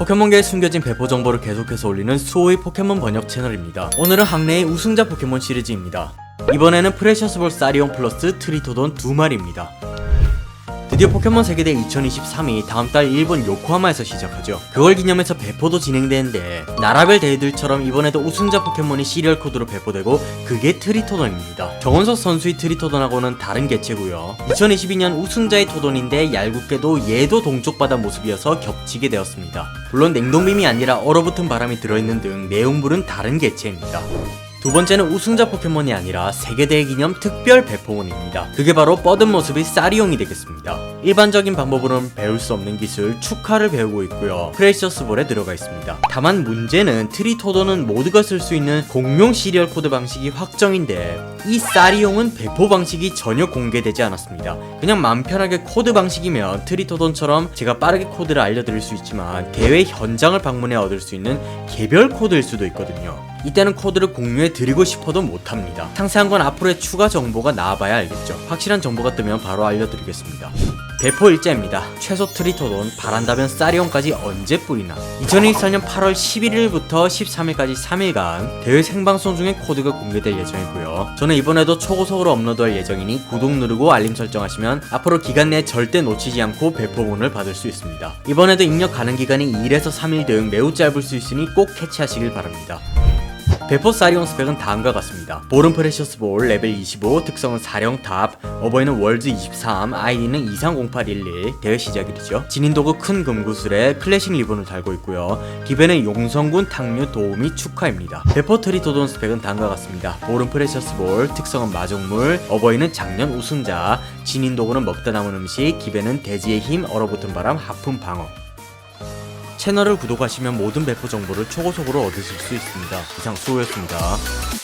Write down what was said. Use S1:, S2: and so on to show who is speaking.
S1: 포켓몬계에 숨겨진 배포 정보를 계속해서 올리는 수호의 포켓몬 번역 채널입니다. 오늘은 학내의 우승자 포켓몬 시리즈입니다. 이번에는 프레셔스볼 사리온 플러스 트리토돈 두 마리입니다. 드디어 포켓몬 세계대 2023이 다음 달 일본 요코하마에서 시작하죠. 그걸 기념해서 배포도 진행되는데 나라별 대회들처럼 이번에도 우승자 포켓몬이 시리얼 코드로 배포되고 그게 트리토돈입니다. 정원석 선수의 트리토돈하고는 다른 개체고요. 2022년 우승자의 토돈인데 얄궂게도 얘도 동쪽바다 모습이어서 겹치게 되었습니다. 물론 냉동빔이 아니라 얼어붙은 바람이 들어있는 등 내용물은 다른 개체입니다. 두 번째는 우승자 포켓몬이 아니라 세계대회 기념 특별 배포몬입니다. 그게 바로 뻗은 모습의 사리용이 되겠습니다. 일반적인 방법으로는 배울 수 없는 기술 축하를 배우고 있고요. 프레셔스 볼에 들어가 있습니다. 다만 문제는 트리토도는 모두가 쓸 수 있는 공용 시리얼 코드 방식이 확정인데 이 사리용은 배포 방식이 전혀 공개되지 않았습니다. 그냥 맘 편하게 코드 방식이면 트리토돈처럼 제가 빠르게 코드를 알려드릴 수 있지만 대회 현장을 방문해 얻을 수 있는 개별 코드일 수도 있거든요. 이때는 코드를 공유해 드리고 싶어도 못합니다. 상세한 건 앞으로의 추가 정보가 나와봐야 알겠죠. 확실한 정보가 뜨면 바로 알려드리겠습니다. 배포 일자입니다. 최소 트리토돈, 바란다변 사리온까지 언제 뿌리나? 2024년 8월 11일부터 13일까지 3일간 대회 생방송 중에 코드가 공개될 예정이고요. 저는 이번에도 초고속으로 업로드할 예정이니 구독 누르고 알림 설정하시면 앞으로 기간 내에 절대 놓치지 않고 배포본을 받을 수 있습니다. 이번에도 입력 가능 기간이 1에서 3일 등 매우 짧을 수 있으니 꼭 캐치하시길 바랍니다. 배포 사리온 스펙은 다음과 같습니다. 볼은 프레셔스 볼 레벨 25, 특성은 사령탑, 어버이는 월드 23, 아이디는 230811, 대회 시작일이죠. 진인도구 큰 금구슬에 클래식 리본을 달고 있고요. 기변은 용성군 탕류 도우미 축하입니다. 배포 트리토돈 스펙은 다음과 같습니다. 볼은 프레셔스 볼, 특성은 마종물, 어버이는 작년 우승자, 진인도구는 먹다 남은 음식, 기변은 대지의 힘, 얼어붙은 바람, 하품 방어. 채널을 구독하시면 모든 배포 정보를 초고속으로 얻으실 수 있습니다. 이상 수호였습니다.